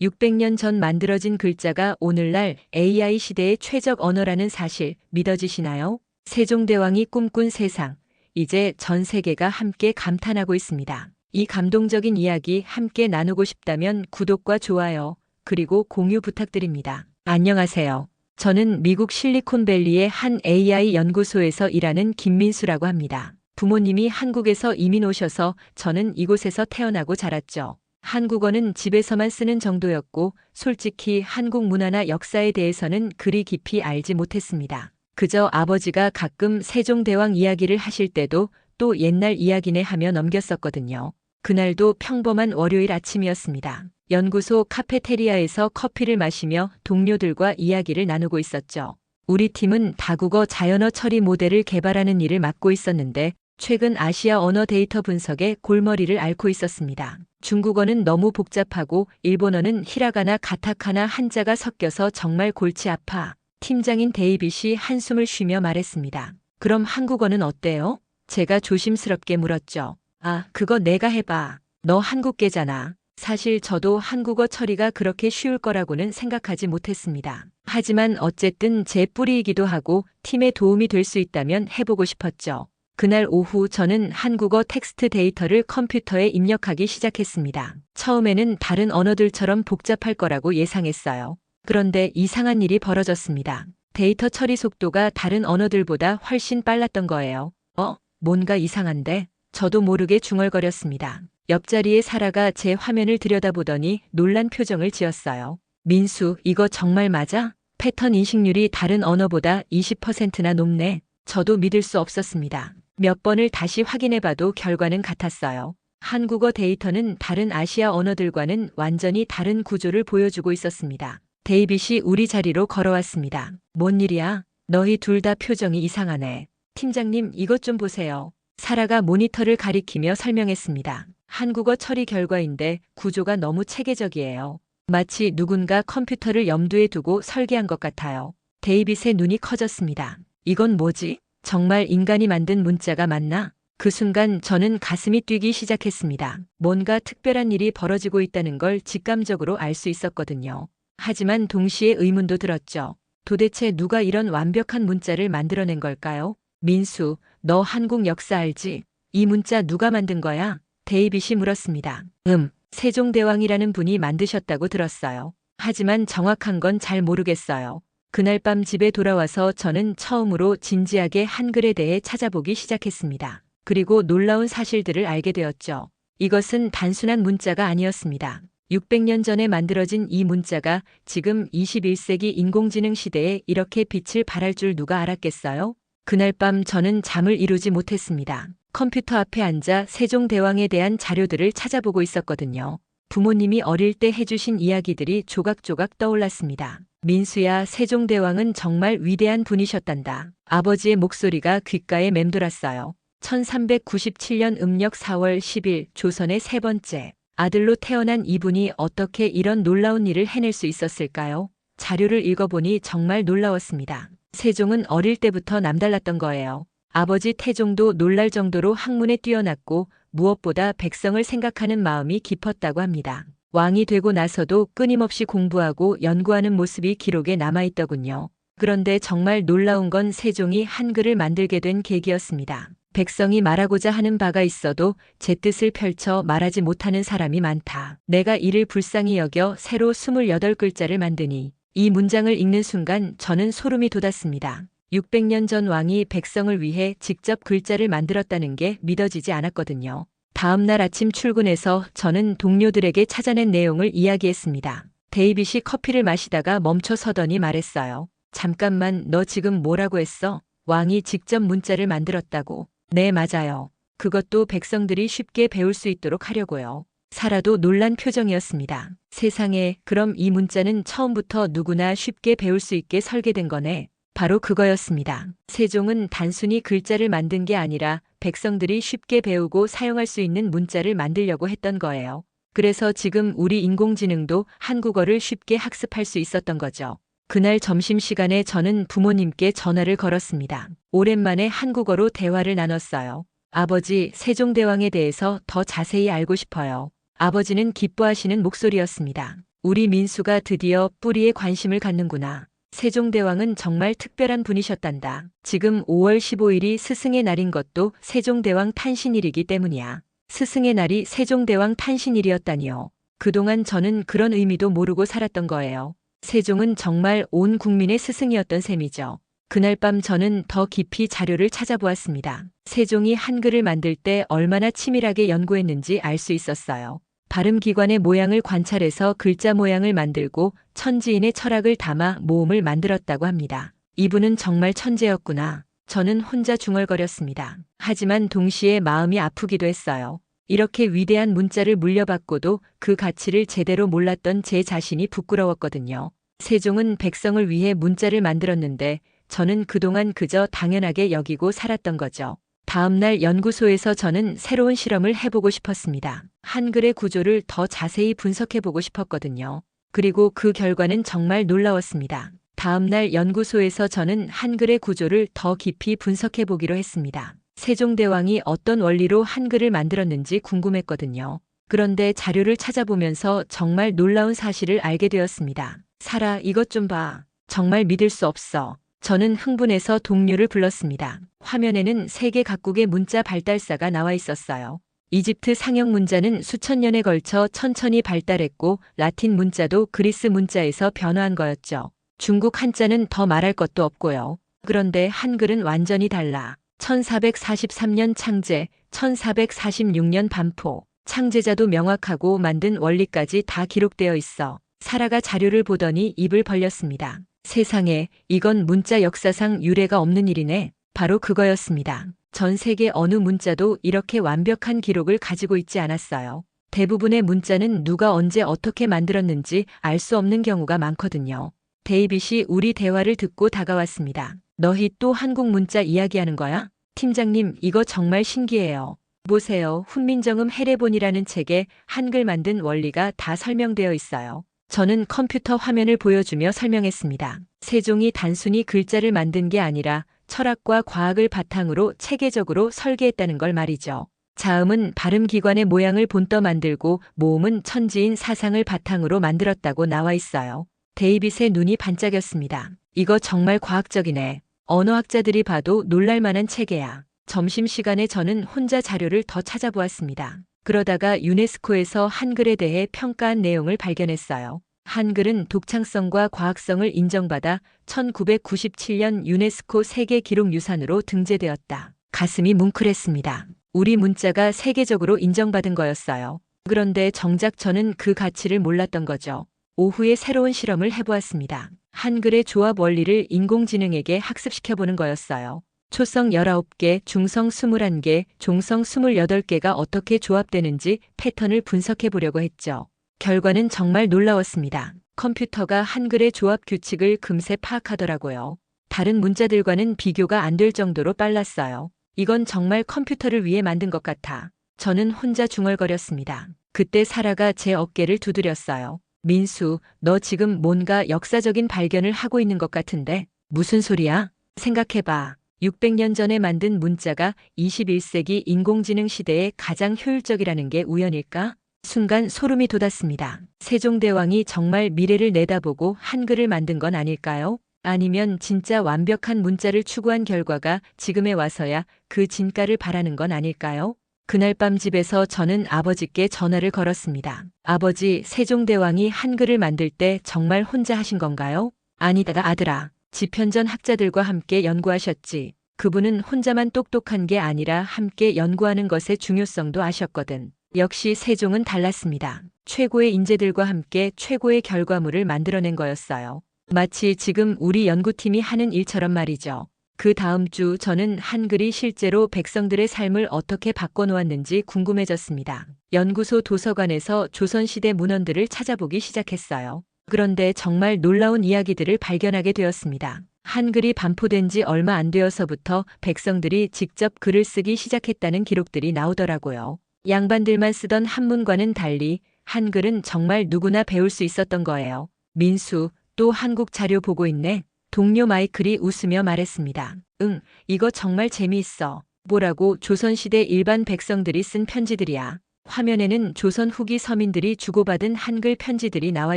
600년 전 만들어진 글자가 오늘날 AI 시대의 최적 언어라는 사실 믿어지시나요? 세종대왕이 꿈꾼 세상. 이제 전 세계가 함께 감탄하고 있습니다. 이 감동적인 이야기 함께 나누고 싶다면 구독과 좋아요, 그리고 공유 부탁드립니다. 안녕하세요. 저는 미국 실리콘밸리의 한 AI 연구소에서 일하는 김민수라고 합니다. 부모님이 한국에서 이민 오셔서 저는 이곳에서 태어나고 자랐죠. 한국어는 집에서만 쓰는 정도였고 솔직히 한국 문화나 역사에 대해서는 그리 깊이 알지 못했습니다. 그저 아버지가 가끔 세종대왕 이야기를 하실 때도 또 옛날 이야기네 하며 넘겼었거든요. 그날도 평범한 월요일 아침이었습니다. 연구소 카페테리아에서 커피를 마시며 동료들과 이야기를 나누고 있었죠. 우리 팀은 다국어 자연어 처리 모델을 개발하는 일을 맡고 있었는데 최근 아시아 언어 데이터 분석에 골머리를 앓고 있었습니다. 중국어는 너무 복잡하고 일본어는 히라가나 가타카나 한자가 섞여서 정말 골치 아파. 팀장인 데이빗이 한숨을 쉬며 말했습니다. 그럼 한국어는 어때요? 제가 조심스럽게 물었죠. 아, 그거 내가 해봐. 너 한국계잖아. 사실 저도 한국어 처리가 그렇게 쉬울 거라고는 생각하지 못했습니다. 하지만 어쨌든 제 뿌리이기도 하고 팀에 도움이 될 수 있다면 해보고 싶었죠. 그날 오후 저는 한국어 텍스트 데이터를 컴퓨터에 입력하기 시작했습니다. 처음에는 다른 언어들처럼 복잡할 거라고 예상했어요. 그런데 이상한 일이 벌어졌습니다. 데이터 처리 속도가 다른 언어들보다 훨씬 빨랐던 거예요. 어, 뭔가 이상한데? 저도 모르게 중얼거렸습니다. 옆자리에 사라가 제 화면을 들여다보더니 놀란 표정을 지었어요. 민수, 이거 정말 맞아? 패턴 인식률이 다른 언어보다 20%나 높네. 저도 믿을 수 없었습니다. 몇 번을 다시 확인해봐도 결과는 같았어요. 한국어 데이터는 다른 아시아 언어들과는 완전히 다른 구조를 보여주고 있었습니다. 데이빗이 우리 자리로 걸어왔습니다. 뭔 일이야? 너희 둘 다 표정이 이상하네. 팀장님, 이것 좀 보세요. 사라가 모니터를 가리키며 설명했습니다. 한국어 처리 결과인데 구조가 너무 체계적이에요. 마치 누군가 컴퓨터를 염두에 두고 설계한 것 같아요. 데이빗의 눈이 커졌습니다. 이건 뭐지? 정말 인간이 만든 문자가 맞나? 그 순간 저는 가슴이 뛰기 시작했습니다. 뭔가 특별한 일이 벌어지고 있다는 걸 직감적으로 알 수 있었거든요. 하지만 동시에 의문도 들었죠. 도대체 누가 이런 완벽한 문자를 만들어낸 걸까요? 민수, 너 한국 역사 알지? 이 문자 누가 만든 거야? 데이빗이 물었습니다. 음, 세종대왕이라는 분이 만드셨다고 들었어요. 하지만 정확한 건 잘 모르겠어요. 그날 밤 집에 돌아와서 저는 처음으로 진지하게 한글에 대해 찾아보기 시작했습니다. 그리고 놀라운 사실들을 알게 되었죠. 이것은 단순한 문자가 아니었습니다. 600년 전에 만들어진 이 문자가 지금 21세기 인공지능 시대에 이렇게 빛을 발할 줄 누가 알았겠어요? 그날 밤 저는 잠을 이루지 못했습니다. 컴퓨터 앞에 앉아 세종대왕에 대한 자료들을 찾아보고 있었거든요. 부모님이 어릴 때 해주신 이야기들이 조각조각 떠올랐습니다. 민수야, 세종대왕은 정말 위대한 분이셨단다. 아버지의 목소리가 귓가에 맴돌았어요. 1397년 음력 4월 10일 조선의 세 번째 아들로 태어난 이분이 어떻게 이런 놀라운 일을 해낼 수 있었을까요? 자료를 읽어보니 정말 놀라웠습니다. 세종은 어릴 때부터 남달랐던 거예요. 아버지 태종도 놀랄 정도로 학문에 뛰어났고 무엇보다 백성을 생각하는 마음이 깊었다고 합니다. 왕이 되고 나서도 끊임없이 공부하고 연구하는 모습이 기록에 남아있더군요. 그런데 정말 놀라운 건 세종이 한글을 만들게 된 계기였습니다. 백성이 말하고자 하는 바가 있어도 제 뜻을 펼쳐 말하지 못하는 사람이 많다. 내가 이를 불쌍히 여겨 새로 28글자를 만드니 이 문장을 읽는 순간 저는 소름이 돋았습니다. 600년 전 왕이 백성을 위해 직접 글자를 만들었다는 게 믿어지지 않았거든요. 다음 날 아침 출근해서 저는 동료들에게 찾아낸 내용을 이야기했습니다. 데이빗이 커피를 마시다가 멈춰 서더니 말했어요. 잠깐만, 너 지금 뭐라고 했어? 왕이 직접 문자를 만들었다고. 네, 맞아요. 그것도 백성들이 쉽게 배울 수 있도록 하려고요. 사라도 놀란 표정이었습니다. 세상에, 그럼 이 문자는 처음부터 누구나 쉽게 배울 수 있게 설계된 거네. 바로 그거였습니다. 세종은 단순히 글자를 만든 게 아니라 백성들이 쉽게 배우고 사용할 수 있는 문자를 만들려고 했던 거예요. 그래서 지금 우리 인공지능도 한국어를 쉽게 학습할 수 있었던 거죠. 그날 점심시간에 저는 부모님께 전화를 걸었습니다. 오랜만에 한국어로 대화를 나눴어요. 아버지, 세종대왕에 대해서 더 자세히 알고 싶어요. 아버지는 기뻐하시는 목소리였습니다. 우리 민수가 드디어 뿌리에 관심을 갖는구나. 세종대왕은 정말 특별한 분이셨단다. 지금 5월 15일이 스승의 날인 것도 세종대왕 탄신일이기 때문이야. 스승의 날이 세종대왕 탄신일이었다니요. 그동안 저는 그런 의미도 모르고 살았던 거예요. 세종은 정말 온 국민의 스승이었던 셈이죠. 그날 밤 저는 더 깊이 자료를 찾아보았습니다. 세종이 한글을 만들 때 얼마나 치밀하게 연구했는지 알 수 있었어요. 발음기관의 모양을 관찰해서 글자 모양을 만들고 천지인의 철학을 담아 모음을 만들었다고 합니다. 이분은 정말 천재였구나. 저는 혼자 중얼거렸습니다. 하지만 동시에 마음이 아프기도 했어요. 이렇게 위대한 문자를 물려받고도 그 가치를 제대로 몰랐던 제 자신이 부끄러웠거든요. 세종은 백성을 위해 문자를 만들었는데 저는 그동안 그저 당연하게 여기고 살았던 거죠. 다음날 연구소에서 저는 새로운 실험을 해보고 싶었습니다. 한글의 구조를 더 자세히 분석해보고 싶었거든요. 그리고 그 결과는 정말 놀라웠습니다. 다음날 연구소에서 저는 한글의 구조를 더 깊이 분석해보기로 했습니다. 세종대왕이 어떤 원리로 한글을 만들었는지 궁금했거든요. 그런데 자료를 찾아보면서 정말 놀라운 사실을 알게 되었습니다. 사라, 이것 좀 봐. 정말 믿을 수 없어. 저는 흥분해서 동료를 불렀습니다. 화면에는 세계 각국의 문자 발달사가 나와 있었어요. 이집트 상형 문자는 수천 년에 걸쳐 천천히 발달했고 라틴 문자도 그리스 문자에서 변화한 거였죠. 중국 한자는 더 말할 것도 없고요. 그런데 한글은 완전히 달라. 1443년 창제, 1446년 반포, 창제자도 명확하고 만든 원리까지 다 기록되어 있어. 사라가 자료를 보더니 입을 벌렸습니다. 세상에, 이건 문자 역사상 유례가 없는 일이네. 바로 그거였습니다. 전 세계 어느 문자도 이렇게 완벽한 기록을 가지고 있지 않았어요. 대부분의 문자는 누가 언제 어떻게 만들었는지 알 수 없는 경우가 많거든요. 데이빗이 우리 대화를 듣고 다가왔습니다. 너희 또 한국 문자 이야기하는 거야? 팀장님, 이거 정말 신기해요. 보세요. 훈민정음 해례본이라는 책에 한글 만든 원리가 다 설명되어 있어요. 저는 컴퓨터 화면을 보여주며 설명했습니다. 세종이 단순히 글자를 만든 게 아니라 철학과 과학을 바탕으로 체계적으로 설계했다는 걸 말이죠. 자음은 발음기관의 모양을 본떠 만들고 모음은 천지인 사상을 바탕으로 만들었다고 나와 있어요. 데이빗의 눈이 반짝였습니다. 이거 정말 과학적이네. 언어학자들이 봐도 놀랄만한 체계야. 점심시간에 저는 혼자 자료를 더 찾아보았습니다. 그러다가 유네스코에서 한글에 대해 평가한 내용을 발견했어요. 한글은 독창성과 과학성을 인정받아 1997년 유네스코 세계 기록 유산으로 등재되었다. 가슴이 뭉클했습니다. 우리 문자가 세계적으로 인정받은 거였어요. 그런데 정작 저는 그 가치를 몰랐던 거죠. 오후에 새로운 실험을 해보았습니다. 한글의 조합 원리를 인공지능에게 학습시켜보는 거였어요. 초성 19개, 중성 21개, 종성 28개가 어떻게 조합되는지 패턴을 분석해 보려고 했죠. 결과는 정말 놀라웠습니다. 컴퓨터가 한글의 조합 규칙을 금세 파악하더라고요. 다른 문자들과는 비교가 안 될 정도로 빨랐어요. 이건 정말 컴퓨터를 위해 만든 것 같아. 저는 혼자 중얼거렸습니다. 그때 사라가 제 어깨를 두드렸어요. 민수, 너 지금 뭔가 역사적인 발견을 하고 있는 것 같은데 무슨 소리야? 생각해봐. 600년 전에 만든 문자가 21세기 인공지능 시대에 가장 효율적이라는 게 우연일까? 순간 소름이 돋았습니다. 세종대왕이 정말 미래를 내다보고 한글을 만든 건 아닐까요? 아니면 진짜 완벽한 문자를 추구한 결과가 지금에 와서야 그 진가를 바라는 건 아닐까요? 그날 밤 집에서 저는 아버지께 전화를 걸었습니다. 아버지, 세종대왕이 한글을 만들 때 정말 혼자 하신 건가요? 아니다, 아들아. 지편전 학자들과 함께 연구하셨지. 그분은 혼자만 똑똑한 게 아니라 함께 연구하는 것의 중요성도 아셨거든. 역시 세종은 달랐습니다. 최고의 인재들과 함께 최고의 결과물을 만들어낸 거였어요. 마치 지금 우리 연구팀이 하는 일처럼 말이죠. 그 다음 주 저는 한글이 실제로 백성들의 삶을 어떻게 바꿔놓았는지 궁금해졌습니다. 연구소 도서관에서 조선시대 문헌들을 찾아보기 시작했어요. 그런데 정말 놀라운 이야기들을 발견하게 되었습니다. 한글이 반포된 지 얼마 안 되어서부터 백성들이 직접 글을 쓰기 시작했다는 기록들이 나오더라고요. 양반들만 쓰던 한문과는 달리 한글은 정말 누구나 배울 수 있었던 거예요. 민수, 또 한국 자료 보고 있네. 동료 마이클이 웃으며 말했습니다. 응, 이거 정말 재미있어. 뭐라고 조선시대 일반 백성들이 쓴 편지들이야. 화면에는 조선 후기 서민들이 주고받은 한글 편지들이 나와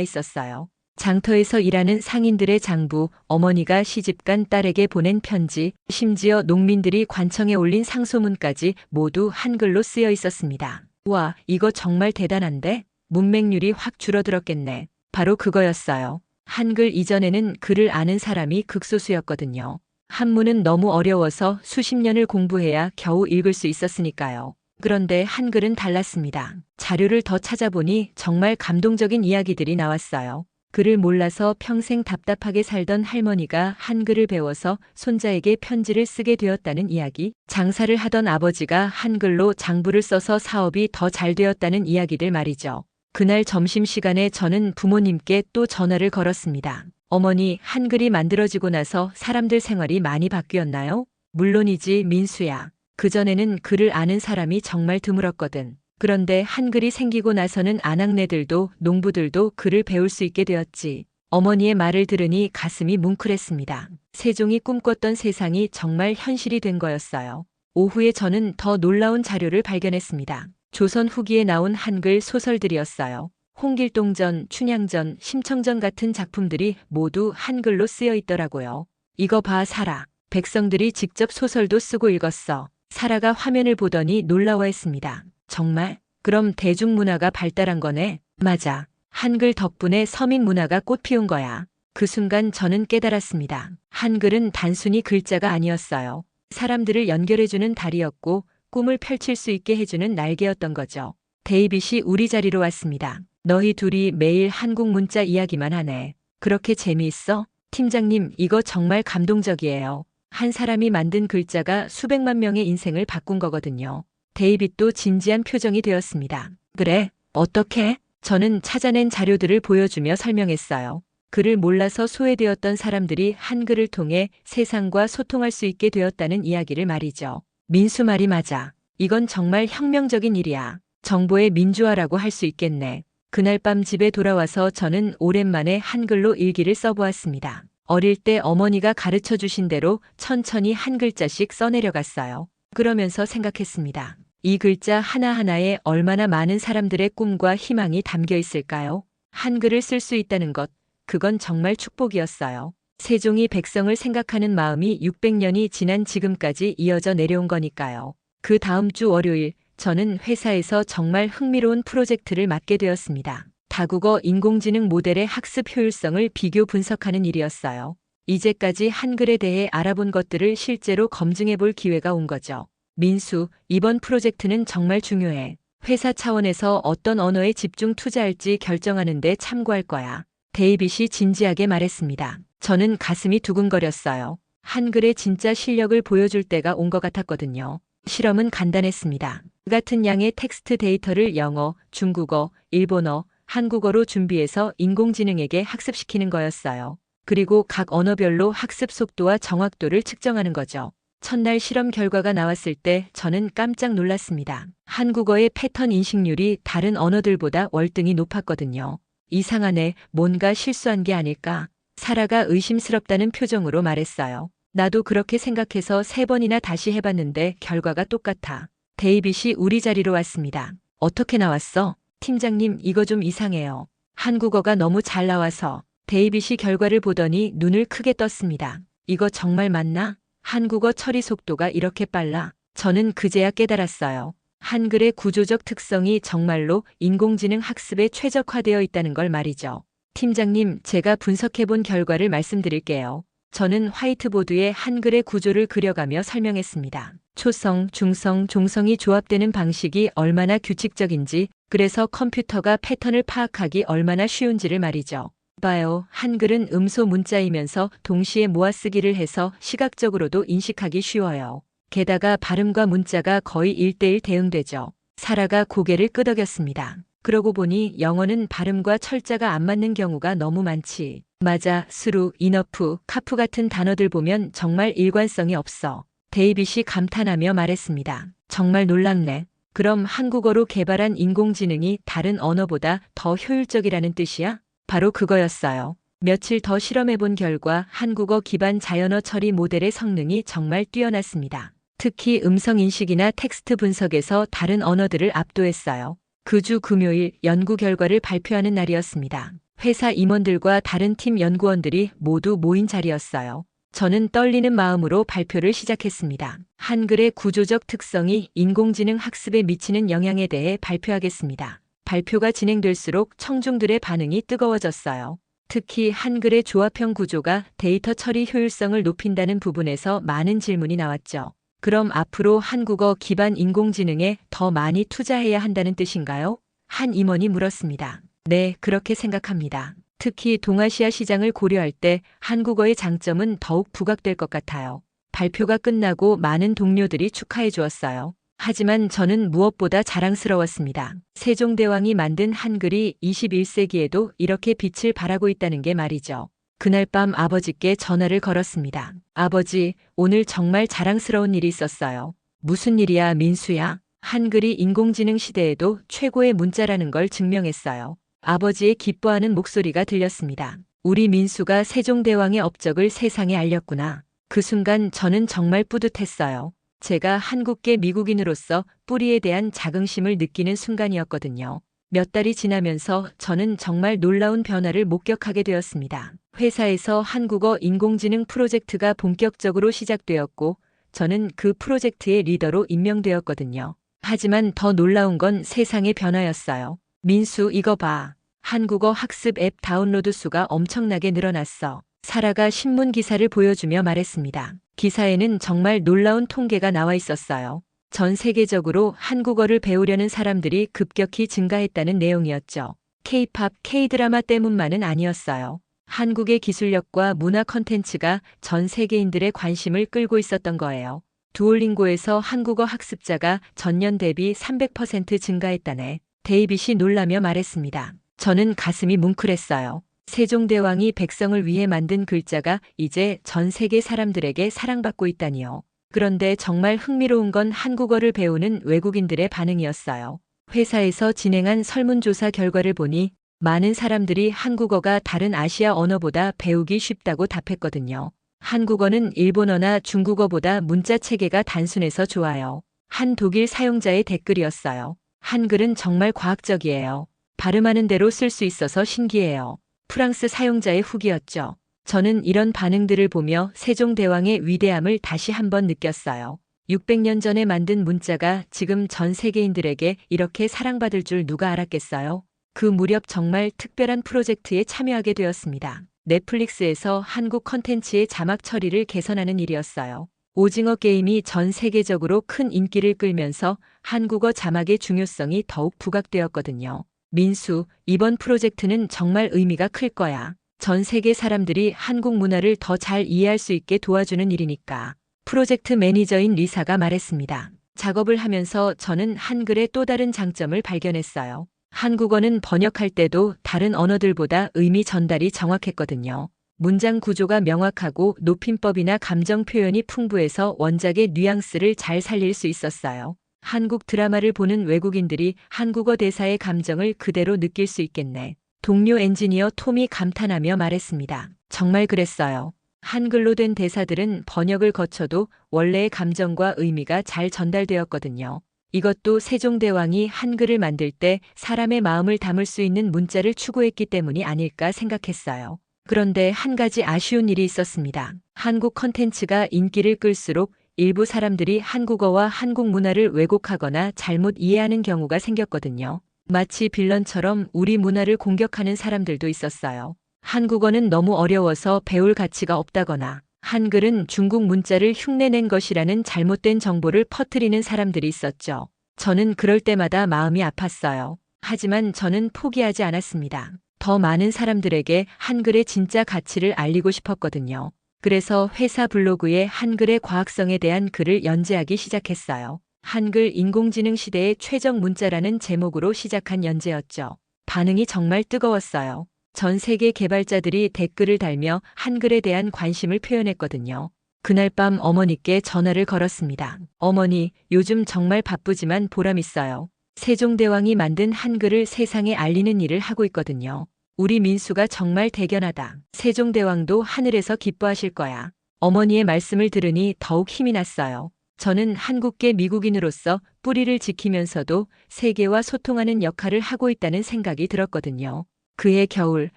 있었어요. 장터에서 일하는 상인들의 장부, 어머니가 시집간 딸에게 보낸 편지, 심지어 농민들이 관청에 올린 상소문까지 모두 한글로 쓰여 있었습니다. 와, 이거 정말 대단한데? 문맹률이 확 줄어들었겠네. 바로 그거였어요. 한글 이전에는 글을 아는 사람이 극소수였거든요. 한문은 너무 어려워서 수십 년을 공부해야 겨우 읽을 수 있었으니까요. 그런데 한글은 달랐습니다. 자료를 더 찾아보니 정말 감동적인 이야기들이 나왔어요. 글을 몰라서 평생 답답하게 살던 할머니가 한글을 배워서 손자에게 편지를 쓰게 되었다는 이야기, 장사를 하던 아버지가 한글로 장부를 써서 사업이 더 잘 되었다는 이야기들 말이죠. 그날 점심시간에 저는 부모님께 또 전화를 걸었습니다. 어머니, 한글이 만들어지고 나서 사람들 생활이 많이 바뀌었나요? 물론이지, 민수야. 그전에는 글을 아는 사람이 정말 드물었거든. 그런데 한글이 생기고 나서는 아낙네들도 농부들도 글을 배울 수 있게 되었지. 어머니의 말을 들으니 가슴이 뭉클했습니다. 세종이 꿈꿨던 세상이 정말 현실이 된 거였어요. 오후에 저는 더 놀라운 자료를 발견했습니다. 조선 후기에 나온 한글 소설들이었어요. 홍길동전, 춘향전, 심청전 같은 작품들이 모두 한글로 쓰여 있더라고요. 이거 봐, 사라. 백성들이 직접 소설도 쓰고 읽었어. 사라가 화면을 보더니 놀라워했습니다. 정말? 그럼 대중문화가 발달한 거네? 맞아. 한글 덕분에 서민 문화가 꽃피운 거야. 그 순간 저는 깨달았습니다. 한글은 단순히 글자가 아니었어요. 사람들을 연결해주는 다리였고 꿈을 펼칠 수 있게 해주는 날개였던 거죠. 데이빗이 우리 자리로 왔습니다. 너희 둘이 매일 한국 문자 이야기만 하네. 그렇게 재미있어? 팀장님, 이거 정말 감동적이에요. 한 사람이 만든 글자가 수백만 명의 인생을 바꾼 거거든요. 데이빗도 진지한 표정이 되었습니다. 그래, 어떻게? 저는 찾아낸 자료들을 보여주며 설명했어요. 글을 몰라서 소외되었던 사람들이 한글을 통해 세상과 소통할 수 있게 되었다는 이야기를 말이죠. 민수 말이 맞아. 이건 정말 혁명적인 일이야. 정보의 민주화라고 할 수 있겠네. 그날 밤 집에 돌아와서 저는 오랜만에 한글로 일기를 써보았습니다. 어릴 때 어머니가 가르쳐 주신 대로 천천히 한 글자씩 써내려갔어요. 그러면서 생각했습니다. 이 글자 하나하나에 얼마나 많은 사람들의 꿈과 희망이 담겨 있을까요? 한글을 쓸 수 있다는 것, 그건 정말 축복이었어요. 세종이 백성을 생각하는 마음이 600년이 지난 지금까지 이어져 내려온 거니까요. 그 다음 주 월요일, 저는 회사에서 정말 흥미로운 프로젝트를 맡게 되었습니다. 다국어 인공지능 모델의 학습 효율성을 비교 분석하는 일이었어요. 이제까지 한글에 대해 알아본 것들을 실제로 검증해 볼 기회가 온 거죠. 민수, 이번 프로젝트는 정말 중요해. 회사 차원에서 어떤 언어에 집중 투자할지 결정하는데 참고할 거야. 데이빗이 진지하게 말했습니다. 저는 가슴이 두근거렸어요. 한글의 진짜 실력을 보여줄 때가 온 것 같았거든요. 실험은 간단했습니다. 그 같은 양의 텍스트 데이터를 영어, 중국어, 일본어, 한국어로 준비해서 인공지능에게 학습시키는 거였어요. 그리고 각 언어별로 학습 속도와 정확도를 측정하는 거죠. 첫날 실험 결과가 나왔을 때 저는 깜짝 놀랐습니다. 한국어의 패턴 인식률이 다른 언어들보다 월등히 높았거든요. 이상하네, 뭔가 실수한 게 아닐까. 사라가 의심스럽다는 표정으로 말했어요. 나도 그렇게 생각해서 세 번이나 다시 해봤는데 결과가 똑같아. 데이빗이 우리 자리로 왔습니다. 어떻게 나왔어? 팀장님, 이거 좀 이상해요. 한국어가 너무 잘 나와서 데이빗이 결과를 보더니 눈을 크게 떴습니다. 이거 정말 맞나? 한국어 처리 속도가 이렇게 빨라. 저는 그제야 깨달았어요. 한글의 구조적 특성이 정말로 인공지능 학습에 최적화되어 있다는 걸 말이죠. 팀장님, 제가 분석해본 결과를 말씀드릴게요. 저는 화이트보드에 한글의 구조를 그려가며 설명했습니다. 초성, 중성, 종성이 조합되는 방식이 얼마나 규칙적인지, 그래서 컴퓨터가 패턴을 파악하기 얼마나 쉬운지를 말이죠. 봐요. 한글은 음소 문자이면서 동시에 모아쓰기를 해서 시각적으로도 인식하기 쉬워요. 게다가 발음과 문자가 거의 1대1 대응되죠. 사라가 고개를 끄덕였습니다. 그러고 보니 영어는 발음과 철자가 안 맞는 경우가 너무 많지. 맞아, 수루, 이너프, 카프 같은 단어들 보면 정말 일관성이 없어. 데이빗이 감탄하며 말했습니다. 정말 놀랍네. 그럼 한국어로 개발한 인공지능이 다른 언어보다 더 효율적이라는 뜻이야? 바로 그거였어요. 며칠 더 실험해 본 결과 한국어 기반 자연어 처리 모델의 성능이 정말 뛰어났습니다. 특히 음성 인식이나 텍스트 분석에서 다른 언어들을 압도했어요. 그 주 금요일 연구 결과를 발표하는 날이었습니다. 회사 임원들과 다른 팀 연구원들이 모두 모인 자리였어요. 저는 떨리는 마음으로 발표를 시작했습니다. 한글의 구조적 특성이 인공지능 학습에 미치는 영향에 대해 발표하겠습니다. 발표가 진행될수록 청중들의 반응이 뜨거워졌어요. 특히 한글의 조합형 구조가 데이터 처리 효율성을 높인다는 부분에서 많은 질문이 나왔죠. 그럼 앞으로 한국어 기반 인공지능에 더 많이 투자해야 한다는 뜻인가요? 한 임원이 물었습니다. 네, 그렇게 생각합니다. 특히 동아시아 시장을 고려할 때 한국어의 장점은 더욱 부각될 것 같아요. 발표가 끝나고 많은 동료들이 축하해 주었어요. 하지만 저는 무엇보다 자랑스러웠습니다. 세종대왕이 만든 한글이 21세기에도 이렇게 빛을 발하고 있다는 게 말이죠. 그날 밤 아버지께 전화를 걸었습니다. 아버지, 오늘 정말 자랑스러운 일이 있었어요. 무슨 일이야, 민수야? 한글이 인공지능 시대에도 최고의 문자라는 걸 증명했어요. 아버지의 기뻐하는 목소리가 들렸습니다. 우리 민수가 세종대왕의 업적을 세상에 알렸구나. 그 순간 저는 정말 뿌듯했어요. 제가 한국계 미국인으로서 뿌리에 대한 자긍심을 느끼는 순간이었거든요. 몇 달이 지나면서 저는 정말 놀라운 변화를 목격하게 되었습니다. 회사에서 한국어 인공지능 프로젝트가 본격적으로 시작되었고, 저는 그 프로젝트의 리더로 임명되었거든요. 하지만 더 놀라운 건 세상의 변화였어요. 민수, 이거 봐. 한국어 학습 앱 다운로드 수가 엄청나게 늘어났어. 사라가 신문 기사를 보여주며 말했습니다. 기사에는 정말 놀라운 통계가 나와 있었어요. 전 세계적으로 한국어를 배우려는 사람들이 급격히 증가했다는 내용이었죠. K-팝, K-드라마 때문만은 아니었어요. 한국의 기술력과 문화 컨텐츠가 전 세계인들의 관심을 끌고 있었던 거예요. 두올링고에서 한국어 학습자가 전년 대비 300% 증가했다네. 데이빗이 놀라며 말했습니다. 저는 가슴이 뭉클했어요. 세종대왕이 백성을 위해 만든 글자가 이제 전 세계 사람들에게 사랑받고 있다니요. 그런데 정말 흥미로운 건 한국어를 배우는 외국인들의 반응이었어요. 회사에서 진행한 설문조사 결과를 보니 많은 사람들이 한국어가 다른 아시아 언어보다 배우기 쉽다고 답했거든요. 한국어는 일본어나 중국어보다 문자 체계가 단순해서 좋아요. 한 독일 사용자의 댓글이었어요. 한글은 정말 과학적이에요. 발음하는 대로 쓸 수 있어서 신기해요. 프랑스 사용자의 후기였죠. 저는 이런 반응들을 보며 세종대왕의 위대함을 다시 한번 느꼈어요. 600년 전에 만든 문자가 지금 전 세계인들에게 이렇게 사랑받을 줄 누가 알았겠어요? 그 무렵 정말 특별한 프로젝트에 참여하게 되었습니다. 넷플릭스에서 한국 컨텐츠의 자막 처리를 개선하는 일이었어요. 오징어 게임이 전 세계적으로 큰 인기를 끌면서 한국어 자막의 중요성이 더욱 부각되었거든요. 민수, 이번 프로젝트는 정말 의미가 클 거야. 전 세계 사람들이 한국 문화를 더 잘 이해할 수 있게 도와주는 일이니까. 프로젝트 매니저인 리사가 말했습니다. 작업을 하면서 저는 한글의 또 다른 장점을 발견했어요. 한국어는 번역할 때도 다른 언어들보다 의미 전달이 정확했거든요. 문장 구조가 명확하고 높임법이나 감정 표현이 풍부해서 원작의 뉘앙스를 잘 살릴 수 있었어요. 한국 드라마를 보는 외국인들이 한국어 대사의 감정을 그대로 느낄 수 있겠네. 동료 엔지니어 톰이 감탄하며 말했습니다. 정말 그랬어요. 한글로 된 대사들은 번역을 거쳐도 원래의 감정과 의미가 잘 전달되었거든요. 이것도 세종대왕이 한글을 만들 때 사람의 마음을 담을 수 있는 문자를 추구했기 때문이 아닐까 생각했어요. 그런데 한 가지 아쉬운 일이 있었습니다. 한국 컨텐츠가 인기를 끌수록 일부 사람들이 한국어와 한국 문화를 왜곡하거나 잘못 이해하는 경우가 생겼거든요. 마치 빌런처럼 우리 문화를 공격하는 사람들도 있었어요. 한국어는 너무 어려워서 배울 가치가 없다거나 한글은 중국 문자를 흉내낸 것이라는 잘못된 정보를 퍼뜨리는 사람들이 있었죠. 저는 그럴 때마다 마음이 아팠어요. 하지만 저는 포기하지 않았습니다. 더 많은 사람들에게 한글의 진짜 가치를 알리고 싶었거든요. 그래서 회사 블로그에 한글의 과학성에 대한 글을 연재하기 시작했어요. 한글 인공지능 시대의 최적 문자라는 제목으로 시작한 연재였죠. 반응이 정말 뜨거웠어요. 전 세계 개발자들이 댓글을 달며 한글에 대한 관심을 표현했거든요. 그날 밤 어머니께 전화를 걸었습니다. 어머니, 요즘 정말 바쁘지만 보람 있어요. 세종대왕이 만든 한글을 세상에 알리는 일을 하고 있거든요. 우리 민수가 정말 대견하다. 세종대왕도 하늘에서 기뻐하실 거야. 어머니의 말씀을 들으니 더욱 힘이 났어요. 저는 한국계 미국인으로서 뿌리를 지키면서도 세계와 소통하는 역할을 하고 있다는 생각이 들었거든요. 그해 겨울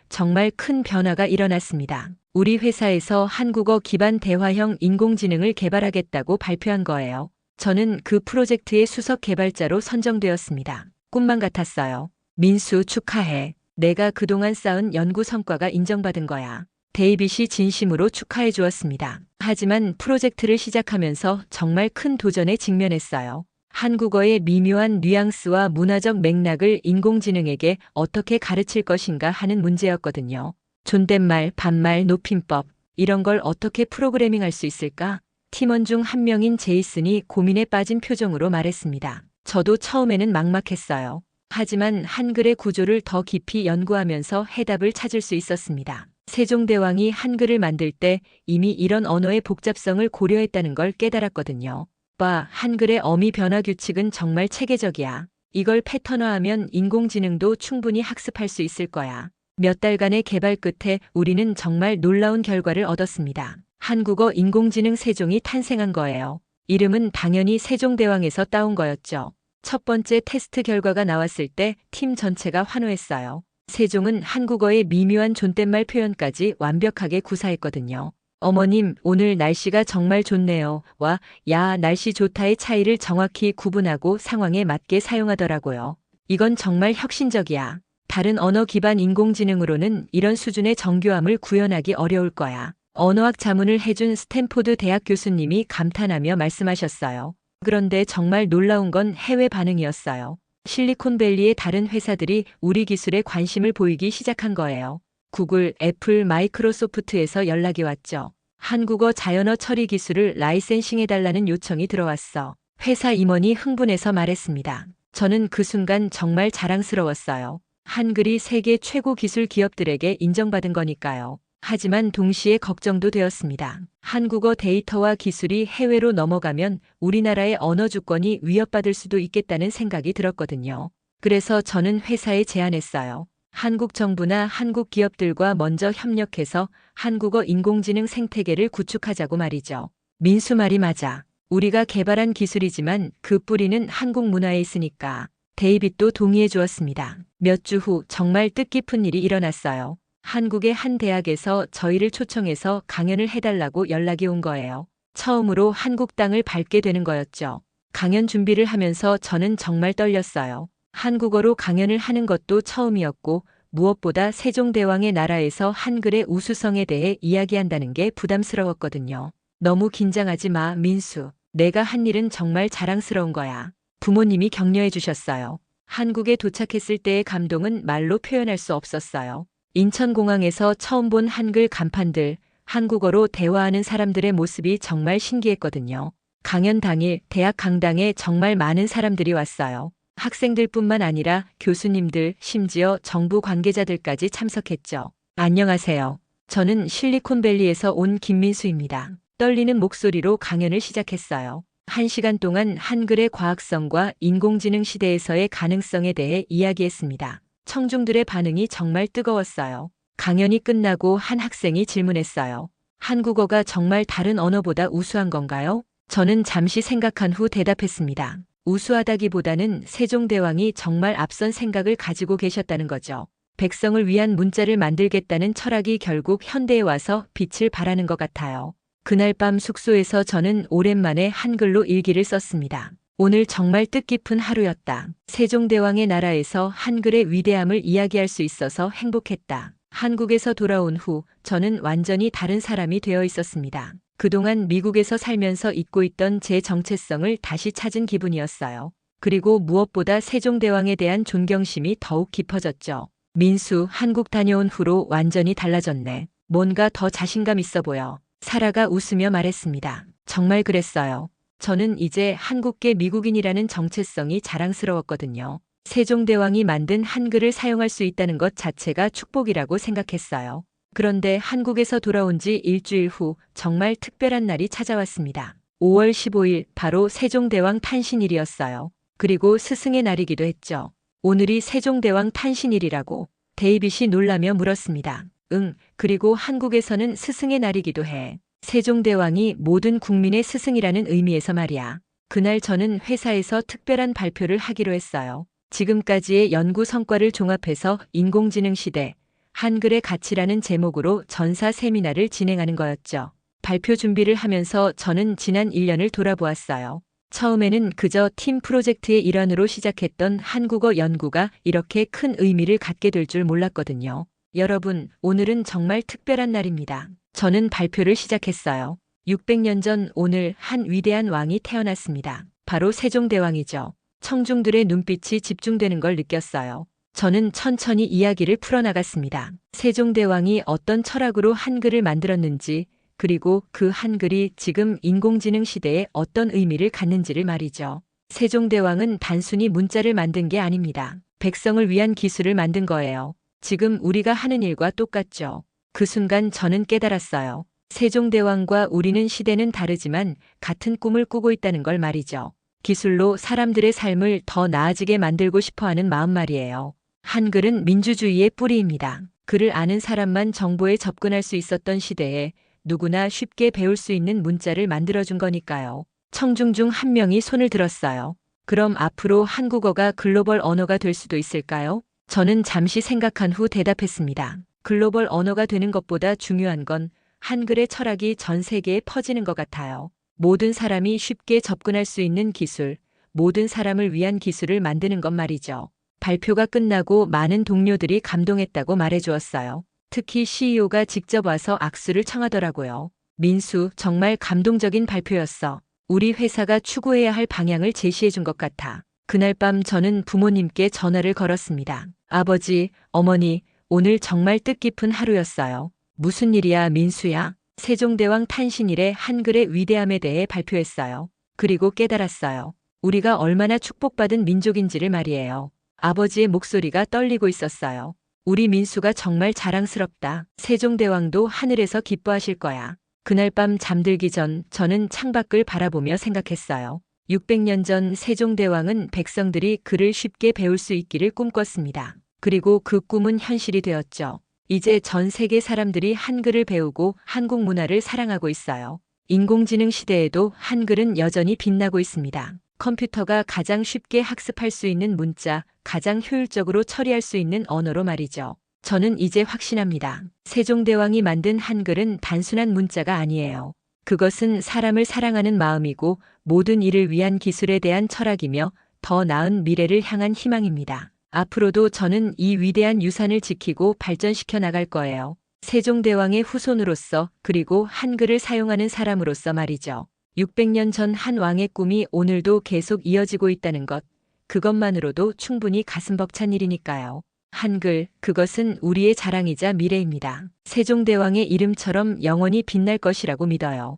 정말 큰 변화가 일어났습니다. 우리 회사에서 한국어 기반 대화형 인공지능을 개발하겠다고 발표한 거예요. 저는 그 프로젝트의 수석 개발자로 선정되었습니다. 꿈만 같았어요. 민수 축하해. 내가 그동안 쌓은 연구 성과가 인정받은 거야. 데이빗이 진심으로 축하해 주었습니다. 하지만 프로젝트를 시작하면서 정말 큰 도전에 직면했어요. 한국어의 미묘한 뉘앙스와 문화적 맥락을 인공지능에게 어떻게 가르칠 것인가 하는 문제였거든요. 존댓말, 반말, 높임법, 이런 걸 어떻게 프로그래밍 할 수 있을까? 팀원 중 한 명인 제이슨이 고민에 빠진 표정으로 말했습니다. 저도 처음에는 막막했어요. 하지만 한글의 구조를 더 깊이 연구하면서 해답을 찾을 수 있었습니다. 세종대왕이 한글을 만들 때 이미 이런 언어의 복잡성을 고려했다는 걸 깨달았거든요. 봐, 한글의 어미 변화 규칙은 정말 체계적이야. 이걸 패턴화하면 인공지능도 충분히 학습할 수 있을 거야. 몇 달간의 개발 끝에 우리는 정말 놀라운 결과를 얻었습니다. 한국어 인공지능 세종이 탄생한 거예요. 이름은 당연히 세종대왕에서 따온 거였죠. 첫 번째 테스트 결과가 나왔을 때 팀 전체가 환호했어요. 세종은 한국어의 미묘한 존댓말 표현까지 완벽하게 구사했거든요. 어머님, 오늘 날씨가 정말 좋네요. 와, 야, 날씨 좋다의 차이를 정확히 구분하고 상황에 맞게 사용하더라고요. 이건 정말 혁신적이야. 다른 언어 기반 인공지능으로는 이런 수준의 정교함을 구현하기 어려울 거야. 언어학 자문을 해준 스탠포드 대학 교수님이 감탄하며 말씀하셨어요. 그런데 정말 놀라운 건 해외 반응이었어요. 실리콘밸리의 다른 회사들이 우리 기술에 관심을 보이기 시작한 거예요. 구글, 애플, 마이크로소프트에서 연락이 왔죠. 한국어 자연어 처리 기술을 라이센싱해달라는 요청이 들어왔어. 회사 임원이 흥분해서 말했습니다. 저는 그 순간 정말 자랑스러웠어요. 한글이 세계 최고 기술 기업들에게 인정받은 거니까요. 하지만 동시에 걱정도 되었습니다. 한국어 데이터와 기술이 해외로 넘어가면 우리나라의 언어 주권이 위협받을 수도 있겠다는 생각이 들었거든요. 그래서 저는 회사에 제안했어요. 한국 정부나 한국 기업들과 먼저 협력해서 한국어 인공지능 생태계를 구축하자고 말이죠. 민수 말이 맞아. 우리가 개발한 기술이지만 그 뿌리는 한국 문화에 있으니까. 데이빗도 동의해 주었습니다. 몇 주 후 정말 뜻깊은 일이 일어났어요. 한국의 한 대학에서 저희를 초청해서 강연을 해달라고 연락이 온 거예요. 처음으로 한국 땅을 밟게 되는 거였죠. 강연 준비를 하면서 저는 정말 떨렸어요. 한국어로 강연을 하는 것도 처음이었고 무엇보다 세종대왕의 나라에서 한글의 우수성에 대해 이야기한다는 게 부담스러웠거든요. 너무 긴장하지 마, 민수. 내가 한 일은 정말 자랑스러운 거야. 부모님이 격려해 주셨어요. 한국에 도착했을 때의 감동은 말로 표현할 수 없었어요. 인천공항에서 처음 본 한글 간판들, 한국어로 대화하는 사람들의 모습이 정말 신기했거든요. 강연 당일 대학 강당에 정말 많은 사람들이 왔어요. 학생들뿐만 아니라 교수님들, 심지어 정부 관계자들까지 참석했죠. 안녕하세요. 저는 실리콘밸리에서 온 김민수입니다. 떨리는 목소리로 강연을 시작했어요. 한 시간 동안 한글의 과학성과 인공지능 시대에서의 가능성에 대해 이야기했습니다. 청중들의 반응이 정말 뜨거웠어요. 강연이 끝나고 한 학생이 질문했어요. 한국어가 정말 다른 언어보다 우수한 건가요? 저는 잠시 생각한 후 대답했습니다. 우수하다기보다는 세종대왕이 정말 앞선 생각을 가지고 계셨다는 거죠. 백성을 위한 문자를 만들겠다는 철학이 결국 현대에 와서 빛을 발하는 것 같아요. 그날 밤 숙소에서 저는 오랜만에 한글로 일기를 썼습니다. 오늘 정말 뜻깊은 하루였다. 세종대왕의 나라에서 한글의 위대함을 이야기할 수 있어서 행복했다. 한국에서 돌아온 후 저는 완전히 다른 사람이 되어 있었습니다. 그동안 미국에서 살면서 잊고 있던 제 정체성을 다시 찾은 기분이었어요. 그리고 무엇보다 세종대왕에 대한 존경심이 더욱 깊어졌죠. 민수, 한국 다녀온 후로 완전히 달라졌네. 뭔가 더 자신감 있어 보여. 사라가 웃으며 말했습니다. 정말 그랬어요. 저는 이제 한국계 미국인이라는 정체성이 자랑스러웠거든요. 세종대왕이 만든 한글을 사용할 수 있다는 것 자체가 축복이라고 생각했어요. 그런데 한국에서 돌아온 지 일주일 후 정말 특별한 날이 찾아왔습니다. 5월 15일 바로 세종대왕 탄신일이었어요. 그리고 스승의 날이기도 했죠. 오늘이 세종대왕 탄신일이라고 데이빗이 놀라며 물었습니다. 응, 그리고 한국에서는 스승의 날이기도 해. 세종대왕이 모든 국민의 스승이라는 의미에서 말이야. 그날 저는 회사에서 특별한 발표를 하기로 했어요. 지금까지의 연구 성과를 종합해서 인공지능 시대, 한글의 가치라는 제목으로 전사 세미나를 진행하는 거였죠. 발표 준비를 하면서 저는 지난 1년을 돌아보았어요. 처음에는 그저 팀 프로젝트의 일환으로 시작했던 한국어 연구가 이렇게 큰 의미를 갖게 될 줄 몰랐거든요. 여러분, 오늘은 정말 특별한 날입니다. 저는 발표를 시작했어요. 600년 전 오늘 한 위대한 왕이 태어났습니다. 바로 세종대왕이죠. 청중들의 눈빛이 집중되는 걸 느꼈어요. 저는 천천히 이야기를 풀어나갔습니다. 세종대왕이 어떤 철학으로 한글을 만들었는지, 그리고 그 한글이 지금 인공지능 시대에 어떤 의미를 갖는지를 말이죠. 세종대왕은 단순히 문자를 만든 게 아닙니다. 백성을 위한 기술을 만든 거예요. 지금 우리가 하는 일과 똑같죠. 그 순간 저는 깨달았어요. 세종대왕과 우리는 시대는 다르지만 같은 꿈을 꾸고 있다는 걸 말이죠. 기술로 사람들의 삶을 더 나아지게 만들고 싶어 하는 마음 말이에요. 한글은 민주주의의 뿌리입니다. 글을 아는 사람만 정보에 접근할 수 있었던 시대에 누구나 쉽게 배울 수 있는 문자를 만들어준 거니까요. 청중 중 한 명이 손을 들었어요. 그럼 앞으로 한국어가 글로벌 언어가 될 수도 있을까요? 저는 잠시 생각한 후 대답했습니다. 글로벌 언어가 되는 것보다 중요한 건 한글의 철학이 전 세계에 퍼지는 것 같아요. 모든 사람이 쉽게 접근할 수 있는 기술, 모든 사람을 위한 기술을 만드는 것 말이죠. 발표가 끝나고 많은 동료들이 감동했다고 말해주었어요. 특히 CEO가 직접 와서 악수를 청하더라고요. 민수, 정말 감동적인 발표였어. 우리 회사가 추구해야 할 방향을 제시해 준 것 같아. 그날 밤 저는 부모님께 전화를 걸었습니다. 아버지, 어머니, 오늘 정말 뜻깊은 하루였어요. 무슨 일이야, 민수야? 세종대왕 탄신일에 한글의 위대함에 대해 발표했어요. 그리고 깨달았어요. 우리가 얼마나 축복받은 민족인지를 말이에요. 아버지의 목소리가 떨리고 있었어요. 우리 민수가 정말 자랑스럽다. 세종대왕도 하늘에서 기뻐하실 거야. 그날 밤 잠들기 전 저는 창밖을 바라보며 생각했어요. 600년 전 세종대왕은 백성들이 글을 쉽게 배울 수 있기를 꿈꿨습니다. 그리고 그 꿈은 현실이 되었죠. 이제 전 세계 사람들이 한글을 배우고 한국 문화를 사랑하고 있어요. 인공지능 시대에도 한글은 여전히 빛나고 있습니다. 컴퓨터가 가장 쉽게 학습할 수 있는 문자, 가장 효율적으로 처리할 수 있는 언어로 말이죠. 저는 이제 확신합니다. 세종대왕이 만든 한글은 단순한 문자가 아니에요. 그것은 사람을 사랑하는 마음이고 모든 일을 위한 기술에 대한 철학이며 더 나은 미래를 향한 희망입니다. 앞으로도 저는 이 위대한 유산을 지키고 발전시켜 나갈 거예요. 세종대왕의 후손으로서 그리고 한글을 사용하는 사람으로서 말이죠. 600년 전 한 왕의 꿈이 오늘도 계속 이어지고 있다는 것, 그것만으로도 충분히 가슴 벅찬 일이니까요. 한글, 그것은 우리의 자랑이자 미래입니다. 세종대왕의 이름처럼 영원히 빛날 것이라고 믿어요.